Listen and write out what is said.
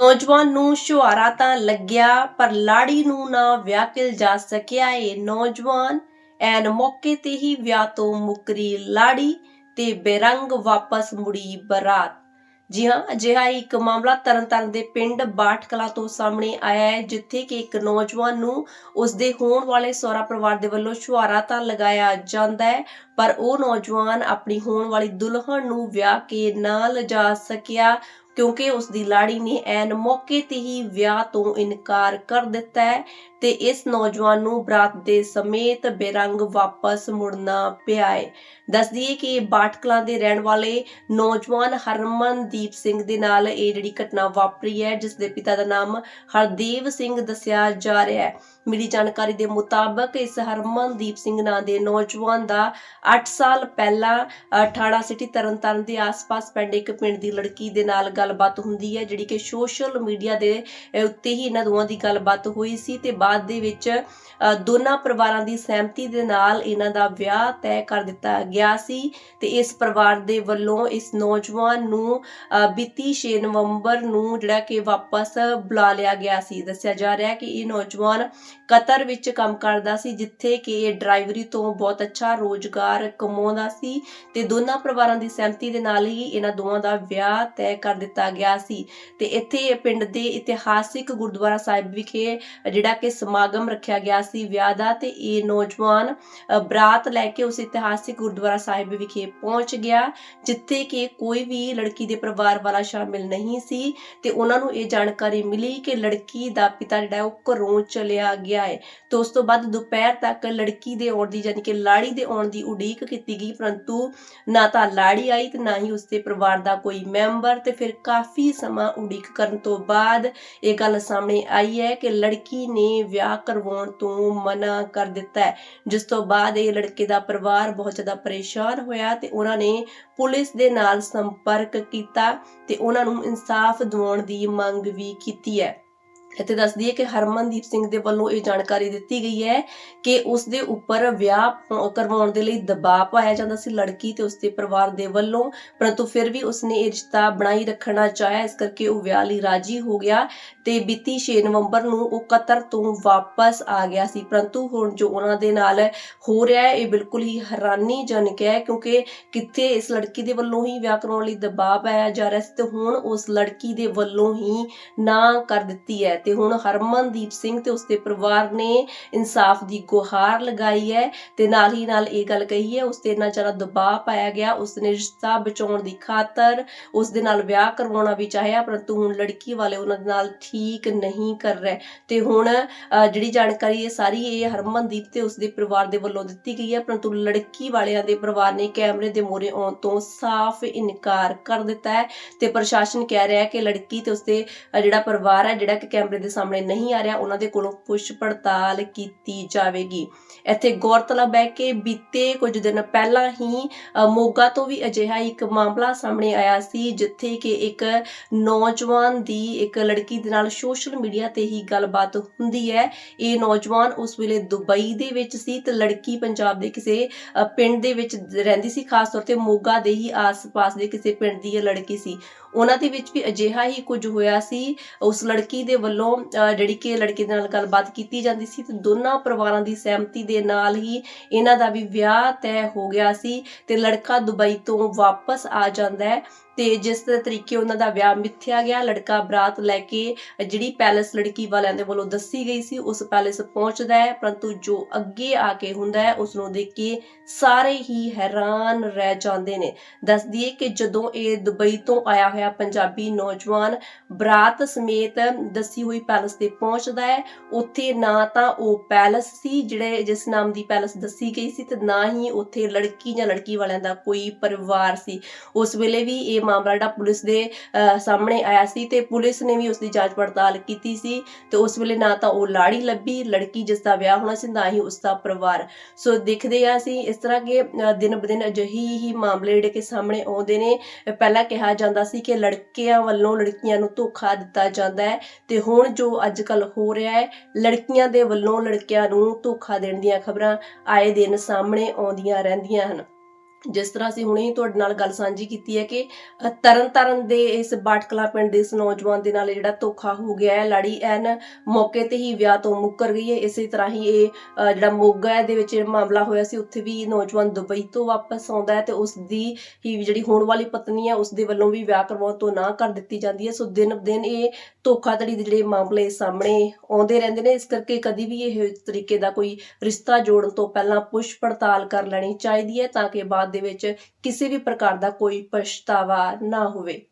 ਨੌਜਵਾਨ ਨੂੰ ਸ਼ੁਹਾਰਾ ਤਾਂ ਲੱਗਿਆ, ਪਰ ਲਾੜੀ ਨੂੰ ਨਾ ਵਿਆਹ ਜਾ ਸਕਿਆ ਇਹ ਨੌਜਵਾਨ। ਐਨ ਮੌਕੇ ਤੇ ਹੀ ਵਿਆਹ ਤੋਂ ਮੁਕਰੀ ਲਾੜੀ ਤੇ ਬੇਰੰਗ ਵਾਪਸ ਮੁੜੀ ਬਰਾਤ। ਜੀ ਹਾਂ ਅਜਿਹਾ ਇੱਕ ਮਾਮਲਾ ਤਰਨਤਾਰਨ ਦੇ ਪਿੰਡ ਬਾਠ ਤੋਂ ਸਾਹਮਣੇ ਆਇਆ ਹੈ, ਜਿੱਥੇ ਕਿ ਇੱਕ ਨੌਜਵਾਨ ਨੂੰ ਉਸਦੇ ਹੋਣ ਵਾਲੇ ਸਹੁਰਾ ਪਰਿਵਾਰ ਦੇ ਵੱਲੋਂ ਸ਼ੁਹਾਰਾ ਤਾਂ ਲਗਾਇਆ ਜਾਂਦਾ ਹੈ, ਪਰ ਉਹ ਨੌਜਵਾਨ ਆਪਣੀ ਹੋਣ ਵਾਲੀ ਦੁਲਹਨ ਨੂੰ ਵਿਆਹ ਕੇ ਨਾ ਲਿਜਾ ਸਕਿਆ। ਕਿਉਂਕਿ ਉਸ ਦੀ ਲਾੜੀ ਨੇ ਐਨ ਮੌਕੇ ਤੇ ਹੀ ਵਿਆਹ ਤੋਂ ਇਨਕਾਰ ਕਰ ਦਿੱਤਾ ਹੈ। ਤੇ ਇਸ ਨੌਜਵਾਨ ਨੂੰ ਬਰਾਤ ਦੇ ਸਮੇਤ ਬੇਰੰਗ ਵਾਪਸ ਮੁੜਨਾ ਪਿਆ ਹੈ ਦੱਸ ਕਿ ਬਾਟਕਲਾਂ ਦੇ ਰਹਿਣ ਵਾਲੇ ਨੌਜਵਾਨ ਹਰਮਨਦੀਪ ਸਿੰਘ ਦੇ ਨਾਲ ਇਹ ਜਿਹੜੀ ਘਟਨਾ ਵਾਪਰੀ ਹੈ ਜਿਸ ਦੇ ਪਿਤਾ ਦਾ ਨਾਮ ਹਰਦੇਵ ਸਿੰਘ ਦੱਸਿਆ ਜਾ ਰਿਹਾ ਹੈ। ਮਿਲੀ ਜਾਣਕਾਰੀ ਦੇ ਮੁਤਾਬਕ ਇਸ ਹਰਮਨਦੀਪ ਸਿੰਘ ਨਾਂ ਦੇ ਨੌਜਵਾਨ ਦਾ 8 ਸਾਲ ਪਹਿਲਾਂ ਅ, ਸਿਟੀ ਤਰਨਤਾਰਨ ਦੇ ਆਸ-ਪਾਸ ਪਿੰਡ ਇੱਕ ਪਿੰਡ ਦੀ ਲੜਕੀ ਦੇ ਨਾਲ ਗੱਲਬਾਤ ਹੁੰਦੀ ਹੈ ਜਿਹੜੀ ਕਿ ਸੋਸ਼ਲ ਮੀਡੀਆ ਦੇ ਉੱਤੇ ਹੀ ਇਹਨਾਂ ਦੋਵਾਂ ਦੀ ਗੱਲਬਾਤ ਹੋਈ ਸੀ ਤੇ ਬਾਅਦ ਦੇ ਵਿੱਚ ਦੋਨਾਂ ਪਰਿਵਾਰਾਂ ਦੀ ਸਹਿਮਤੀ ਦੇ ਨਾਲ ਇਹਨਾਂ ਦਾ ਵਿਆਹ ਤੈਅ ਕਰ ਦਿੱਤਾ ਗਿਆ ਸੀ ਤੇ ਇਸ ਪਰਿਵਾਰ ਦੇ ਵੱਲੋਂ ਇਸ ਨੌਜਵਾਨ ਨੂੰ ਬੀਤੀ 6 ਨਵੰਬਰ ਨੂੰ ਜਿਹੜਾ ਕਿ ਵਾਪਸ ਬੁਲਾ ਲਿਆ ਗਿਆ ਸੀ। ਦੱਸਿਆ ਜਾ ਰਿਹਾ ਕਿ ਇਹ ਨੌਜਵਾਨ ਕਤਰ ਵਿੱਚ ਕੰਮ ਕਰਦਾ ਸੀ, ਜਿੱਥੇ ਕਿ ਇਹ ਡਰਾਈਵਰੀ ਤੋਂ ਬਹੁਤ ਅੱਛਾ ਰੋਜ਼ਗਾਰ ਕਮਾਉਂਦਾ ਸੀ ਤੇ ਦੋਨਾਂ ਪਰਿਵਾਰਾਂ ਦੀ ਸਹਿਮਤੀ ਦੇ ਨਾਲ ਹੀ ਇਹਨਾਂ ਦੋਵਾਂ ਦਾ ਵਿਆਹ ਤੈਅ ਕਰ ਦਿੱਤਾ ਗਿਆ ਸੀ। ਤੇ ਇੱਥੇ ਪਿੰਡ ਦੇ ਇਤਿਹਾਸਿਕ ਗੁਰਦੁਆਰਾ ਸਾਹਿਬ ਵਿਖੇ ਜਿਹੜਾ ਕਿ ਸਮਾਗਮ ਰੱਖਿਆ ਗਿਆ ਸੀ ਵਿਆਹ ਦਾ ਤੇ ਇਹ ਨੌਜਵਾਨ ਬਰਾਤ ਲੈ ਕੇ ਉਸ ਇਤਿਹਾਸਿਕ ਗੁਰਦੁਆਰਾ ਸਾਹਿਬ ਵਿਖੇ ਪਹੁੰਚ ਗਿਆ, ਜਿੱਥੇ ਕਿ ਕੋਈ ਵੀ ਲੜਕੀ ਦੇ ਪਰਿਵਾਰ ਵਾਲਾ ਸ਼ਾਮਿਲ ਨਹੀਂ ਸੀ ਤੇ ਉਹਨਾਂ ਨੂੰ ਇਹ ਜਾਣਕਾਰੀ ਮਿਲੀ ਕਿ ਲੜਕੀ ਦਾ ਪਿਤਾ ਜਿਹੜਾ ਉਹ ਘਰੋਂ ਚਲਿਆ ਗਿਆ ਹੈ ਤੇ ਉਸ ਤੋਂ ਬਾਅਦ ਦੁਪਹਿਰ ਤੱਕ ਲੜਕੀ ਦੇ ਆਉਣ ਦੀ ਯਾਨੀ ਕਿ ਲਾੜੀ ਦੇ ਆਉਣ ਦੀ ਉਡੀਕ ਕੀਤੀ ਗਈ, ਪਰੰਤੂ ਨਾ ਤਾਂ ਲਾੜੀ ਆਈ ਤੇ ਨਾ ਹੀ ਉਸਦੇ ਪਰਿਵਾਰ ਦਾ ਕੋਈ ਮੈਂਬਰ ਤੇ ਫਿਰ ਕਾਫੀ ਸਮਾਂ ਉਡੀਕ ਕਰਨ ਤੋਂ ਬਾਅਦ ਇਹ ਗੱਲ ਸਾਹਮਣੇ ਆਈ ਹੈ ਕਿ ਲੜਕੀ ਨੇ ਵਿਆਹ ਕਰਵਾਉਣ ਤੋਂ ਮਨਾ ਕਰ ਦਿੱਤਾ ਹੈ। ਜਿਸ ਤੋਂ ਬਾਅਦ ਇਹ ਲੜਕੇ ਦਾ ਪਰਿਵਾਰ ਬਹੁਤ ਜ਼ਿਆਦਾ ਪਰੇਸ਼ਾਨ ਹੋਇਆ ਤੇ ਉਹਨਾਂ ਨੇ ਪੁਲਿਸ ਦੇ ਨਾਲ ਸੰਪਰਕ ਕੀਤਾ ਤੇ ਉਹਨਾਂ ਨੂੰ ਇਨਸਾਫ ਦਿਵਾਉਣ ਦੀ ਮੰਗ ਵੀ ਕੀਤੀ ਹੈ। ਇੱਥੇ ਦੱਸਦੀ ਹੈ ਕਿ ਹਰਮਨਦੀਪ ਸਿੰਘ ਦੇ ਵੱਲੋਂ ਇਹ ਜਾਣਕਾਰੀ ਦਿੱਤੀ ਗਈ ਹੈ ਕਿ ਉਸ ਦੇ ਉੱਪਰ ਵਿਆਹ ਕਰਵਾਉਣ ਦੇ ਲਈ ਦਬਾਅ ਪਾਇਆ ਜਾਂਦਾ ਸੀ ਲੜਕੀ ਤੇ ਉਸਦੇ ਪਰਿਵਾਰ ਦੇ ਵੱਲੋਂ, ਪਰੰਤੂ ਫਿਰ ਵੀ ਉਸਨੇ ਇਹ ਰਿਸ਼ਤਾ ਬਣਾਈ ਰੱਖਣਾ ਚਾਹਿਆ, ਇਸ ਕਰਕੇ ਉਹ ਵਿਆਹ ਲਈ ਰਾਜੀ ਹੋ ਗਿਆ। ਤੇ ਬੀਤੀ 6 ਨਵੰਬਰ ਨੂੰ ਉਹ ਕਤਰ ਤੋਂ ਵਾਪਸ ਆ ਗਿਆ ਸੀ। ਪਰੰਤੂ ਹੁਣ ਜੋ ਉਹਨਾਂ ਦੇ ਨਾਲ ਹੋ ਰਿਹਾ ਹੈ, ਇਹ ਬਿਲਕੁਲ ਹੀ ਹੈਰਾਨੀਜਨਕ ਹੈ, ਕਿਉਂਕਿ ਕਿੱਥੇ ਇਸ ਲੜਕੀ ਦੇ ਵੱਲੋਂ ਹੀ ਵਿਆਹ ਕਰਾਉਣ ਲਈ ਦਬਾਅ ਪਾਇਆ ਜਾ ਰਿਹਾ ਸੀ ਤੇ ਹੁਣ ਉਸ ਲੜਕੀ ਦੇ ਵੱਲੋਂ ਹੀ ਨਾ ਕਰ ਦਿੱਤੀ ਹੈ। ਤੇ ਹੁਣ ਹਰਮਨਦੀਪ ਸਿੰਘ ਤੇ ਉਸਦੇ ਪਰਿਵਾਰ ਨੇ ਇਨਸਾਫ ਦੀ ਗੁਹਾਰ ਲਗਾਈ ਹੈ ਤੇ ਨਾਲ ਹੀ ਨਾਲ ਇਹ ਗੱਲ ਕਹੀ ਹੈ ਉਸ ਤੇ ਇੰਨਾ ਜ਼ਿਆਦਾ ਦਬਾਅ ਪਾਇਆ ਗਿਆ। ਉਸਨੇ ਰਿਸ਼ਤਾ ਬਚਾਉਣ ਦੀ ਖਾਤਰ ਉਸ ਦੇ ਨਾਲ ਵਿਆਹ ਕਰਵਾਉਣਾ ਵੀ ਚਾਹਿਆ, ਪਰੰਤੂ ਹੁਣ ਲੜਕੀ ਵਾਲੇ ਉਹਨਾਂ ਦੇ ਨਾਲ ਠੀਕ ਨਹੀਂ ਕਰ ਰਿਹਾ ਤੇ ਹੁਣ ਜਿਹੜੀ ਜਾਣਕਾਰੀ ਇਹ ਸਾਰੀ ਇਹ ਹਰਮਨਦੀਪ ਤੇ ਉਸਦੇ ਪਰਿਵਾਰ ਦੇ ਵੱਲੋਂ ਦਿੱਤੀ ਗਈ ਹੈ, ਪਰੰਤੂ ਲੜਕੀ ਵਾਲਿਆਂ ਦੇ ਪਰਿਵਾਰ ਨੇ ਕੈਮਰੇ ਦੇ ਮੂਹਰੇ ਆਉਣ ਤੋਂ ਸਾਫ਼ ਇਨਕਾਰ ਕਰ ਦਿੱਤਾ ਹੈ ਤੇ ਪ੍ਰਸ਼ਾਸਨ ਕਹਿ ਰਿਹਾ ਹੈ ਕਿ ਲੜਕੀ ਤੇ ਉਸਦੇ ਜਿਹੜਾ ਪਰਿਵਾਰ ਹੈ, ਜਿਹੜਾ ਕਿ ਕੈਮਰੇ ਦੇ ਸਾਹਮਣੇ ਨਹੀਂ ਆ ਰਿਹਾ, ਉਹਨਾਂ ਦੇ ਕੋਲੋਂ ਪੁੱਛ ਪੜਤਾਲ ਕੀਤੀ ਜਾਵੇਗੀ। ਇੱਥੇ ਗੌਰਤਲਬ ਹੈ ਕਿ ਬੀਤੇ ਕੁਝ ਦਿਨ ਪਹਿਲਾਂ ਹੀ ਮੋਗਾ ਤੋਂ ਵੀ ਅਜਿਹਾ ਇੱਕ ਮਾਮਲਾ ਸਾਹਮਣੇ ਆਇਆ ਸੀ, ਜਿੱਥੇ ਕਿ ਇੱਕ ਨੌਜਵਾਨ ਦੀ ਇੱਕ ਲੜਕੀ ਦੇ ਨਾਲ ਸੋਸ਼ਲ ਮੀਡੀਆ ਤੇ ਹੀ ਗੱਲਬਾਤ ਹੁੰਦੀ ਹੈ। ਇਹ ਨੌਜਵਾਨ ਉਸ ਵੇਲੇ ਦੁਬਈ ਦੇ ਵਿੱਚ ਸੀ ਤੇ ਲੜਕੀ ਪੰਜਾਬ ਦੇ ਕਿਸੇ ਪਿੰਡ ਦੇ ਵਿੱਚ ਰਹਿੰਦੀ ਸੀ। ਖਾਸ ਤੌਰ ਤੇ ਮੋਗਾ ਦੇ ਹੀ ਆਸ-ਪਾਸ ਦੇ ਕਿਸੇ ਪਿੰਡ ਦੀ ਇਹ ਲੜਕੀ ਸੀ। ਉਹਨਾਂ ਦੇ ਵਿੱਚ ਵੀ ਅਜਿਹਾ ਹੀ ਕੁਝ ਹੋਇਆ ਸੀ। ਉਸ ਲੜਕੀ ਦੇ ਵੱਲੋਂ ਜਿਹੜੀ ਕਿ ਲੜਕੀ ਦੇ ਨਾਲ ਗੱਲਬਾਤ ਕੀਤੀ ਜਾਂਦੀ ਸੀ ਤੇ ਦੋਨਾਂ ਪਰਿਵਾਰਾਂ ਦੀ ਸਹਿਮਤੀ ਦੇ ਨਾਲ ਹੀ ਇਹਨਾਂ ਦਾ ਵੀ ਵਿਆਹ ਤੈਅ ਹੋ ਗਿਆ ਸੀ ਤੇ ਲੜਕਾ ਦੁਬਈ ਤੋਂ ਵਾਪਸ ਆ ਜਾਂਦਾ ਹੈ। ਤੇ ਜਿਸ ਤਰੀਕੇ ਉਹਨਾਂ ਦਾ ਵਿਆਹ ਮਿੱਥਿਆ ਗਿਆ, ਲੜਕਾ ਬਰਾਤ ਲੈ ਕੇ ਜਿਹੜੀ ਪੈਲਸ ਲੜਕੀ ਵਾਲਿਆਂ ਦੇ ਵੱਲੋਂ ਦੱਸੀ ਗਈ ਸੀ, ਉਸ ਪੈਲਸ ਪਹੁੰਚਦਾ ਹੈ, ਪਰੰਤੂ ਜੋ ਅੱਗੇ ਆ ਕੇ ਹੁੰਦਾ ਹੈ, ਉਸ ਨੂੰ ਦੇਖ ਕੇ ਸਾਰੇ ਹੀ ਹੈਰਾਨ ਰਹਿ ਜਾਂਦੇ ਨੇ। ਦੱਸ ਦਈਏ ਕਿ ਜਦੋਂ ਇਹ ਦੁਬਈ ਤੋਂ ਆਇਆ ਹੋਇਆ ਪੰਜਾਬੀ ਨੌਜਵਾਨ ਬਰਾਤ ਸਮੇਤ ਦੱਸੀ ਹੋਈ ਪੈਲਸ ਤੇ ਪਹੁੰਚਦਾ ਹੈ, ਉੱਥੇ ਨਾ ਤਾਂ ਉਹ ਪੈਲਸ ਸੀ, ਜਿਹੜੇ ਜਿਸ ਨਾਮ ਦੀ ਪੈਲਸ ਦੱਸੀ ਗਈ ਸੀ, ਤੇ ਨਾ ਹੀ ਉੱਥੇ ਲੜਕੀ ਜਾਂ ਲੜਕੀ ਵਾਲਿਆਂ ਦਾ ਕੋਈ ਪਰਿਵਾਰ ਸੀ। ਉਸ ਵੇਲੇ ਵੀ ਇਹ ਮਾਮਲਾ ਜਿਹੜਾ ਪੁਲਿਸ ਦੇ ਸਾਹਮਣੇ ਆਇਆ ਸੀ ਤੇ ਪੁਲਿਸ ਨੇ ਵੀ ਉਸ ਦੀ ਜਾਂਚ ਪੜਤਾਲ ਕੀਤੀ ਸੀ ਤੇ ਉਸ ਵੇਲੇ ਨਾ ਤਾਂ ਉਹ ਲਾੜੀ ਲੱਭੀ, ਲੜਕੀ ਜਿਸ ਦਾ ਵਿਆਹ ਹੋਣਾ ਸੀ, ਨਾ ਹੀ ਉਸ ਦਾ ਪਰਿਵਾਰ। ਸੋ ਦੇਖਦੇ ਆ ਅਸੀਂ ਇਸ ਤਰ੍ਹਾਂ ਕਿ ਦਿਨ ਬਦਿਨ ਅਜਿਹੀ ਹੀ ਮਾਮਲੇ ਜਿਹੜੇ ਕਿ ਸਾਹਮਣੇ ਆਉਂਦੇ ਨੇ। ਪਹਿਲਾਂ ਕਿਹਾ ਜਾਂਦਾ ਸੀ ਕਿ ਲੜਕਿਆਂ ਵੱਲੋਂ ਲੜਕੀਆਂ ਨੂੰ ਧੋਖਾ ਦਿੱਤਾ ਜਾਂਦਾ ਹੈ ਤੇ ਹੁਣ ਜੋ ਅੱਜ ਕੱਲ ਹੋ ਰਿਹਾ ਹੈ, ਲੜਕੀਆਂ ਦੇ ਵੱਲੋਂ ਲੜਕਿਆਂ ਨੂੰ ਧੋਖਾ ਦੇਣ ਦੀਆਂ ਖਬਰਾਂ ਆਏ ਦਿਨ ਸਾਹਮਣੇ ਆਉਂਦੀਆਂ ਰਹਿੰਦੀਆਂ ਹਨ। ਜਿਸ ਤਰ੍ਹਾਂ ਅਸੀਂ ਹੁਣੇ ਹੀ ਤੁਹਾਡੇ ਨਾਲ ਗੱਲ ਸਾਂਝੀ ਕੀਤੀ ਹੈ ਕਿ ਅ, ਤਰਨਤਾਰਨ ਦੇ ਇਸ ਬਾਟਕਲਾ ਪਿੰਡ ਦੇ ਇਸ ਨੌਜਵਾਨ ਦੇ ਨਾਲ ਜਿਹੜਾ ਧੋਖਾ ਹੋ ਗਿਆ ਹੈ ਲੜੀ ਐਨ ਮੌਕੇ ਤੇ ਹੀ ਵਿਆਹ ਤੋਂ ਮੁੱਕਰ ਗਈ ਹੈ। ਇਸੇ ਤਰ੍ਹਾਂ ਹੀ ਇਹ ਜਿਹੜਾ ਮੋਗਾ ਦੇ ਵਿੱਚ ਮਾਮਲਾ ਹੋਇਆ ਸੀ ਉੱਥੇ ਵੀ ਨੌਜਵਾਨ ਦੁਬਈ ਤੋਂ ਵਾਪਸ ਆਉਂਦਾ ਹੈ ਤੇ ਉਸ ਦੀ ਹੀ ਜਿਹੜੀ ਹੋਣ ਵਾਲੀ ਪਤਨੀ ਹੈ ਉਸ ਦੇ ਵੱਲੋਂ ਵੀ ਵਿਆਹ ਕਰਵਾਉਣ ਤੋਂ ਨਾ ਕਰ ਦਿੱਤੀ ਜਾਂਦੀ ਹੈ। ਸੋ ਦਿਨ ਬ ਦਿਨ ਇਹ ਧੋਖਾਧੜੀ ਦੇ ਜਿਹੜੇ ਮਾਮਲੇ ਸਾਹਮਣੇ ਆਉਂਦੇ ਰਹਿੰਦੇ ਨੇ। ਇਸ ਕਰਕੇ ਕਦੀ ਵੀ ਇਹ ਤਰੀਕੇ ਦਾ ਕੋਈ ਰਿਸ਼ਤਾ ਜੋੜਨ ਤੋਂ ਪਹਿਲਾਂ ਪੁੱਛ ਪੜਤਾਲ ਕਰ ਲੈਣੀ ਚਾਹੀਦੀ ਹੈ ਤਾਂ ਕਿ ਬਾਅਦ ਦੇ ਵਿੱਚ ਕਿਸੇ ਵੀ ਪ੍ਰਕਾਰ ਦਾ ਕੋਈ ਪਛਤਾਵਾ ਨਾ ਹੋਵੇ।